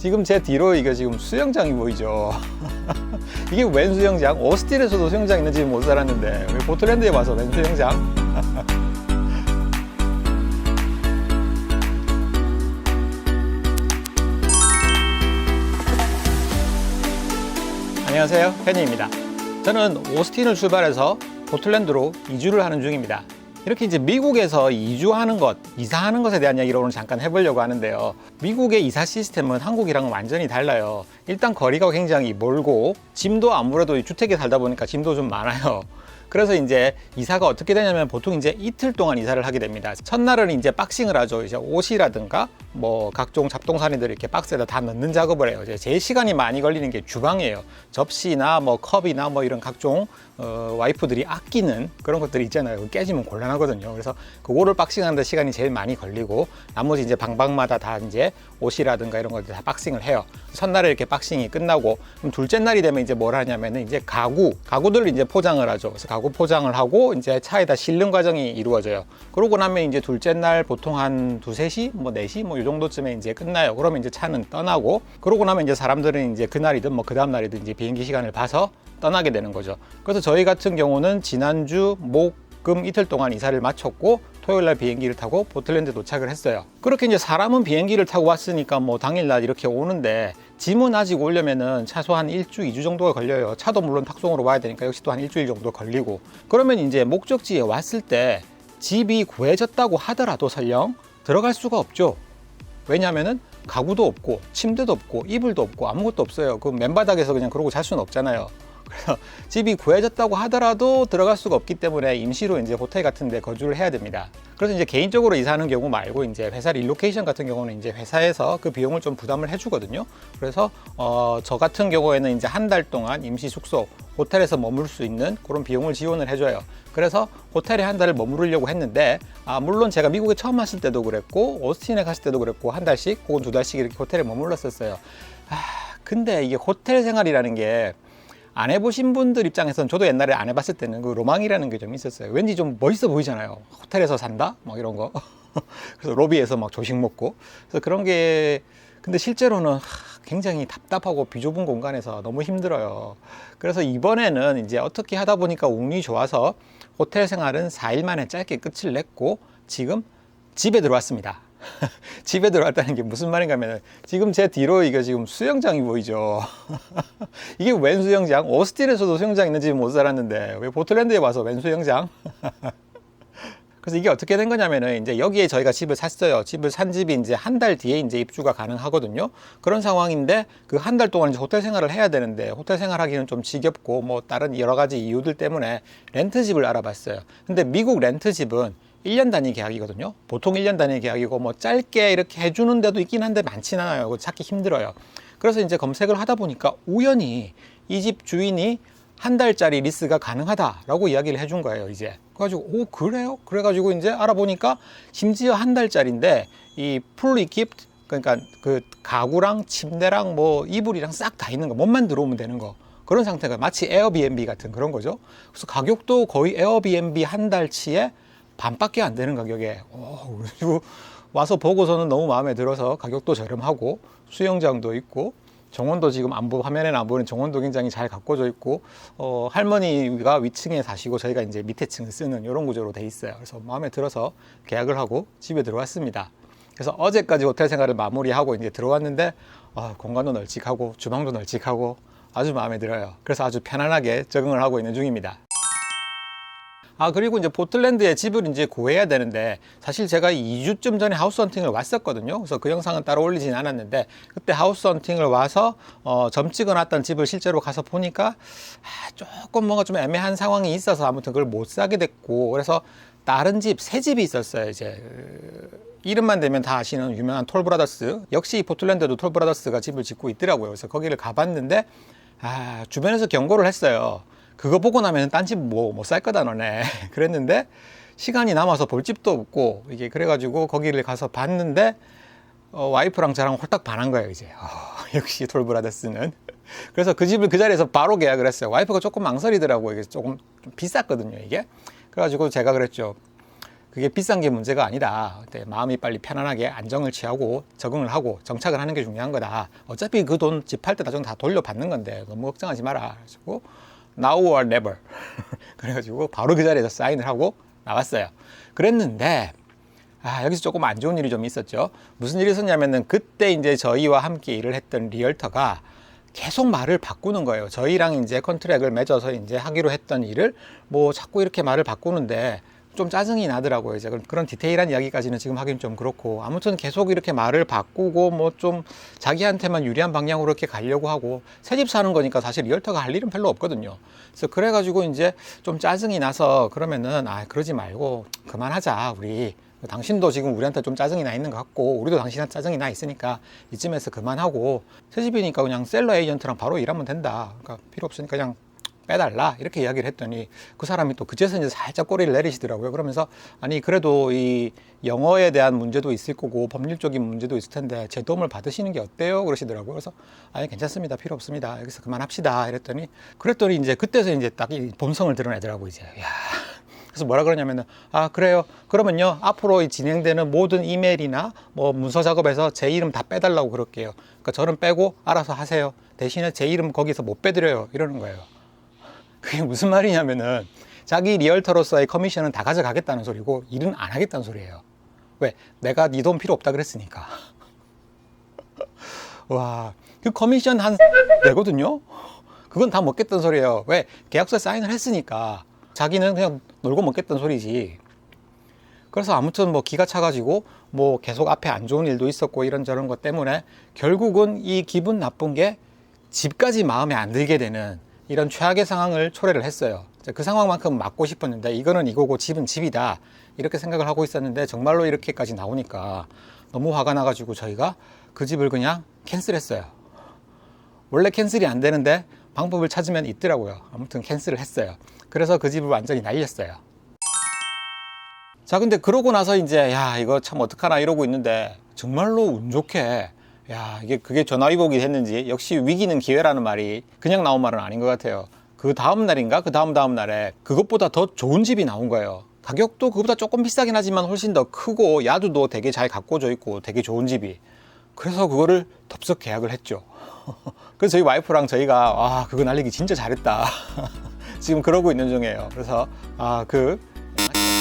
지금 제 뒤로 이게 지금 수영장이 보이죠. 이게 웬 수영장? 오스틴에서도 수영장 있는 집못 살았는데 왜 포틀랜드에 와서 웬 수영장? 안녕하세요. 팬니입니다. 저는 오스틴을 출발해서 포틀랜드로 이주를 하는 중입니다. 이렇게 이제 미국에서 이주하는 것, 이사하는 것에 대한 이야기를 오늘 잠깐 해보려고 하는데요. 미국의 이사 시스템은 한국이랑 완전히 달라요. 일단 거리가 굉장히 멀고, 짐도 아무래도 이 주택에 살다 보니까 짐도 좀 많아요. 그래서 이제 이사가 어떻게 되냐면 보통 이제 이틀 동안 이사를 하게 됩니다. 첫날은 이제 박싱을 하죠. 이제 옷이라든가 뭐 각종 잡동사니들 이렇게 박스에다 다 넣는 작업을 해요. 이제 제일 시간이 많이 걸리는 게 주방이에요. 접시나 뭐 컵이나 뭐 이런 각종 어, 와이프들이 아끼는 그런 것들이 있잖아요. 깨지면 곤란하거든요. 그래서 그거를 박싱하는데 시간이 제일 많이 걸리고 나머지 이제 방방마다 다 이제 옷이라든가 이런 것들 다 박싱을 해요. 첫날에 이렇게 박싱이 끝나고 그럼 둘째 날이 되면 이제 뭘 하냐면은 이제 가구 가구들을 이제 포장을 하죠. 그래서 가구 포장을 하고 이제 차에다 실는 과정이 이루어져요. 그러고 나면 이제 둘째 날 보통 한 두세 시, 뭐 네 시, 뭐 이 정도쯤에 이제 끝나요. 그러면 이제 차는 떠나고 그러고 나면 이제 사람들은 이제 그날이든 뭐 그 다음 날이든 이제 비행기 시간을 봐서 떠나게 되는 거죠. 그래서 저희 같은 경우는 지난주 목, 금 이틀 동안 이사를 마쳤고 토요일 날 비행기를 타고 포틀랜드 도착을 했어요. 그렇게 이제 사람은 비행기를 타고 왔으니까 뭐 당일 날 이렇게 오는데 짐은 아직 오려면은 최소한 일주, 이주 정도가 걸려요. 차도 물론 탁송으로 와야 되니까 역시 또 한 일주일 정도 걸리고. 그러면 이제 목적지에 왔을 때 집이 구해졌다고 하더라도 설령 들어갈 수가 없죠. 왜냐면은 가구도 없고 침대도 없고 이불도 없고 아무것도 없어요. 그 맨바닥에서 그냥 그러고 잘 수는 없잖아요. 그래서 집이 구해졌다고 하더라도 들어갈 수가 없기 때문에 임시로 이제 호텔 같은 데 거주를 해야 됩니다. 그래서 이제 개인적으로 이사하는 경우 말고 이제 회사 릴로케이션 같은 경우는 이제 회사에서 그 비용을 좀 부담을 해주거든요. 그래서 어, 저 같은 경우에는 이제 한 달 동안 임시 숙소 호텔에서 머물 수 있는 그런 비용을 지원을 해줘요. 그래서 호텔에 한 달을 머무르려고 했는데 아, 물론 제가 미국에 처음 왔을 때도 그랬고 오스틴에 갔을 때도 그랬고 한 달씩 혹은 두 달씩 이렇게 호텔에 머물렀었어요. 아, 근데 이게 호텔 생활이라는 게 안 해보신 분들 입장에서는 저도 옛날에 안 해봤을 때는 그 로망이라는 게 좀 있었어요. 왠지 좀 멋있어 보이잖아요. 호텔에서 산다? 뭐 이런 거. 그래서 로비에서 막 조식 먹고. 그래서 그런 게 근데 실제로는 굉장히 답답하고 비좁은 공간에서 너무 힘들어요. 그래서 이번에는 이제 어떻게 하다 보니까 운이 좋아서 호텔 생활은 4일 만에 짧게 끝을 냈고 지금 집에 들어왔습니다. 집에 들어왔다는 게 무슨 말인가 하면 지금 제 뒤로 이게 지금 수영장이 보이죠. 이게 웬 수영장? 오스틴에서도 수영장 있는 집못 살았는데 왜 포틀랜드에 와서 웬 수영장? 그래서 이게 어떻게 된 거냐면은 이제 여기에 저희가 집을 샀어요. 집을 산 집이 이제 한 달 뒤에 이제 입주가 가능하거든요. 그런 상황인데 그 한 달 동안 이제 호텔 생활을 해야 되는데 호텔 생활하기는 좀 지겹고 뭐 다른 여러 가지 이유들 때문에 렌트 집을 알아봤어요. 근데 미국 렌트 집은 1년 단위 계약이거든요. 보통 1년 단위 계약이고 뭐 짧게 이렇게 해주는 데도 있긴 한데 많지는 않아요. 찾기 힘들어요. 그래서 이제 검색을 하다 보니까 우연히 이 집 주인이 한 달짜리 리스가 가능하다라고 이야기를 해준 거예요, 이제. 그래가지고, 오, 그래요? 그래가지고 이제 알아보니까 심지어 한 달짜리인데 이 풀리 기프트, 그러니까 그 가구랑 침대랑 뭐 이불이랑 싹 다 있는 거, 몸만 들어오면 되는 거. 그런 상태가 마치 에어비앤비 같은 그런 거죠. 그래서 가격도 거의 에어비앤비 한 달치에 반밖에 안 되는 가격에 오, 그리고 와서 보고서는 너무 마음에 들어서 가격도 저렴하고 수영장도 있고 정원도 지금 안 보, 화면에는 안 보이는 정원도 굉장히 잘 가꿔져 있고 어, 할머니가 위층에 사시고 저희가 이제 밑에 층을 쓰는 이런 구조로 돼 있어요. 그래서 마음에 들어서 계약을 하고 집에 들어왔습니다. 그래서 어제까지 호텔 생활을 마무리하고 이제 들어왔는데 어, 공간도 널찍하고 주방도 널찍하고 아주 마음에 들어요. 그래서 아주 편안하게 적응을 하고 있는 중입니다. 아 그리고 이제 포틀랜드에 집을 이제 구해야 되는데 사실 제가 2주쯤 전에 하우스 헌팅을 왔었거든요. 그래서 그 영상은 따로 올리진 않았는데 그때 하우스 헌팅을 와서 어, 점 찍어놨던 집을 실제로 가서 보니까 아, 조금 뭔가 좀 애매한 상황이 있어서 아무튼 그걸 못 사게 됐고 그래서 다른 집 새 집이 있었어요. 이제 이름만 되면 다 아시는 유명한 톨브라더스 역시 포틀랜드도 톨브라더스가 집을 짓고 있더라고요. 그래서 거기를 가봤는데 아, 주변에서 경고를 했어요. 그거 보고 나면 딴 집 뭐 못 살 거다 너네. 그랬는데 시간이 남아서 볼 집도 없고 이게 그래가지고 거기를 가서 봤는데 어, 와이프랑 저랑 홀딱 반한 거예요 이제. 어, 역시 톨브라더스는. 그래서 그 집을 그 자리에서 바로 계약을 했어요. 와이프가 조금 망설이더라고요. 이게 조금 좀 비쌌거든요 이게. 그래가지고 제가 그랬죠. 그게 비싼 게 문제가 아니다. 마음이 빨리 편안하게 안정을 취하고 적응을 하고 정착을 하는 게 중요한 거다. 어차피 그 돈 집 팔 때 나중에 다 돌려받는 건데 너무 걱정하지 마라. 그래가지고 now or never. 그래가지고 바로 그 자리에서 사인을 하고 나왔어요. 그랬는데 아, 여기서 조금 안 좋은 일이 좀 있었죠. 무슨 일이 있었냐면은 그때 이제 저희와 함께 일을 했던 리얼터가 계속 말을 바꾸는 거예요. 저희랑 이제 컨트랙을 맺어서 이제 하기로 했던 일을 뭐 자꾸 이렇게 말을 바꾸는데 좀 짜증이 나더라고요. 이제 그런 디테일한 이야기까지는 지금 하긴 좀 그렇고 아무튼 계속 이렇게 말을 바꾸고 뭐 좀 자기한테만 유리한 방향으로 이렇게 가려고 하고 새집 사는 거니까 사실 리얼터가 할 일은 별로 없거든요. 그래서 그래가지고 이제 좀 짜증이 나서 그러면은 아 그러지 말고 그만하자 우리 당신도 지금 우리한테 좀 짜증이 나 있는 것 같고 우리도 당신한테 짜증이 나 있으니까 이쯤에서 그만하고 새 집이니까 그냥 셀러 에이전트랑 바로 일하면 된다. 그러니까 필요 없으니까 그냥 빼달라 이렇게 이야기를 했더니 그 사람이 또 그제서 이제 살짝 꼬리를 내리시더라고요. 그러면서 아니 그래도 이 영어에 대한 문제도 있을 거고 법률적인 문제도 있을 텐데 제 도움을 받으시는 게 어때요? 그러시더라고요. 그래서 아니 괜찮습니다. 필요 없습니다. 여기서 그만합시다. 이랬더니 그랬더니 이제 그때서 이제 딱 이 본성을 드러내더라고 이제. 야. 그래서 뭐라 그러냐면은 아 그래요 그러면요 앞으로 이 진행되는 모든 이메일이나 뭐 문서 작업에서 제 이름 다 빼달라고 그럴게요 그러니까 저는 빼고 알아서 하세요 대신에 제 이름 거기서 못 빼드려요 이러는 거예요 그게 무슨 말이냐면은 자기 리얼터로서의 커미션은 다 가져가겠다는 소리고 일은 안 하겠다는 소리예요. 왜? 내가 네 돈 필요 없다 그랬으니까. 와 그 커미션 한 내거든요? 그건 다 먹겠다는 소리예요. 왜? 계약서에 사인을 했으니까 자기는 그냥 놀고 먹겠다는 소리지. 그래서 아무튼 뭐 기가 차가지고 뭐 계속 앞에 안 좋은 일도 있었고 이런저런 것 때문에 결국은 이 기분 나쁜 게 집까지 마음에 안 들게 되는 이런 최악의 상황을 초래를 했어요. 그 상황만큼 막고 싶었는데 이거는 이거고 집은 집이다. 이렇게 생각을 하고 있었는데 정말로 이렇게까지 나오니까 너무 화가 나가지고 저희가 그 집을 그냥 캔슬했어요. 원래 캔슬이 안 되는데 방법을 찾으면 있더라고요. 아무튼 캔슬을 했어요. 그래서 그 집을 완전히 날렸어요. 자, 근데 그러고 나서 이제, 야, 이거 참 어떡하나 이러고 있는데, 정말로 운 좋게, 야, 이게 그게 전화위복이 됐는지, 역시 위기는 기회라는 말이 그냥 나온 말은 아닌 것 같아요. 그 다음 날인가? 그 다음 다음 날에 그것보다 더 좋은 집이 나온 거예요. 가격도 그보다 조금 비싸긴 하지만 훨씬 더 크고, 야두도 되게 잘 가꿔져 있고, 되게 좋은 집이. 그래서 그거를 덥석 계약을 했죠. 그래서 저희 와이프랑 저희가, 아, 그거 날리기 진짜 잘했다. 지금 그러고 있는 중이에요. 그래서 아그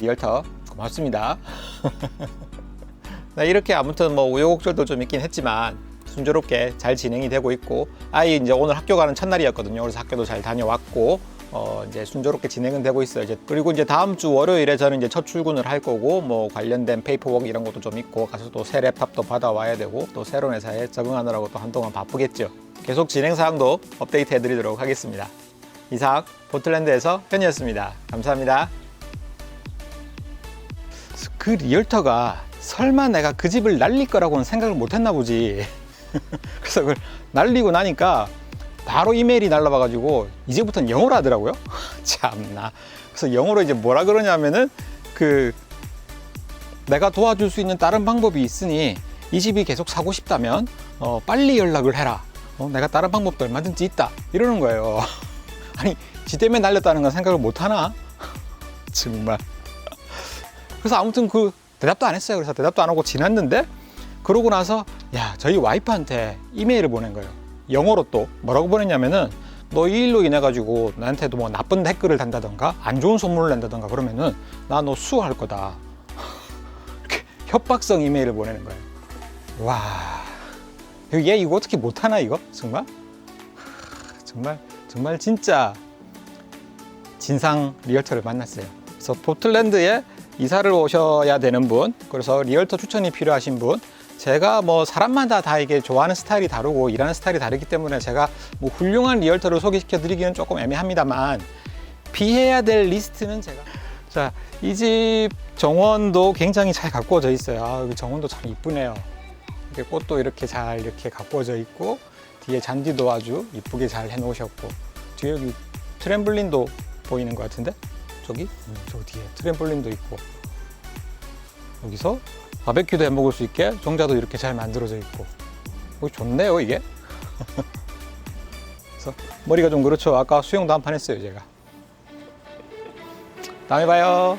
리얼터 고맙습니다. 네, 이렇게 아무튼 뭐 우여곡절도 좀 있긴 했지만 순조롭게 잘 진행이 되고 있고 아이 이제 오늘 학교 가는 첫날이었거든요. 그래서 학교도 잘 다녀왔고 어 이제 순조롭게 진행은 되고 있어요. 이제 그리고 이제 다음 주 월요일에 저는 이제 첫 출근을 할 거고 뭐 관련된 페이퍼워크 이런 것도 좀 있고 가서 또 새 랩탑도 받아와야 되고 또 새로운 회사에 적응하느라고 또 한동안 바쁘겠죠. 계속 진행 사항도 업데이트 해드리도록 하겠습니다. 이상 포틀랜드에서 현이었습니다. 감사합니다. 그 리얼터가 설마 내가 그 집을 날릴 거라고는 생각을 못 했나 보지. 그래서 그걸 날리고 나니까 바로 이메일이 날라와가지고 이제부터는 영어로 하더라고요. 참나. 그래서 영어로 이제 뭐라 그러냐면은 그 내가 도와줄 수 있는 다른 방법이 있으니 이 집이 계속 사고 싶다면 어, 빨리 연락을 해라. 어, 내가 다른 방법도 얼마든지 있다. 이러는 거예요. 아니 지 때문에 날렸다는 건 생각을 못 하나? 정말. 그래서 아무튼 그 대답도 안 했어요. 그래서 대답도 안 하고 지났는데 그러고 나서 야 저희 와이프한테 이메일을 보낸 거예요. 영어로 또 뭐라고 보냈냐면은 너 이 일로 인해 가지고 나한테도 뭐 나쁜 댓글을 단다던가 안 좋은 소문을 낸다던가 그러면은 나 너 수할 거다. 이렇게 협박성 이메일을 보내는 거예요. 와, 얘 이거 어떻게 못하나 이거 정말? 정말 정말 진짜 진상 리얼터를 만났어요. 그래서 포틀랜드에 이사를 오셔야 되는 분, 그래서 리얼터 추천이 필요하신 분, 제가 뭐 사람마다 다 이게 좋아하는 스타일이 다르고 일하는 스타일이 다르기 때문에 제가 뭐 훌륭한 리얼터를 소개시켜 드리기는 조금 애매합니다만 피해야 될 리스트는 제가 자, 이 집 정원도 굉장히 잘 가꾸어져 있어요. 아, 정원도 참 이쁘네요. 이렇게 꽃도 이렇게 잘 이렇게 가꾸어져 있고 뒤에 잔디도 아주 이쁘게 잘 해놓으셨고 뒤에 여기 트램블린도 보이는 것 같은데 저기? 음, 저 뒤에 트램블린도 있고. 여기서 바베큐도 해 먹을 수 있게 정자도 이렇게 잘 만들어져 있고. 어, 좋네요 이게. 그래서 머리가 좀 그렇죠. 아까 수영도 한 판 했어요 제가. 다음에 봐요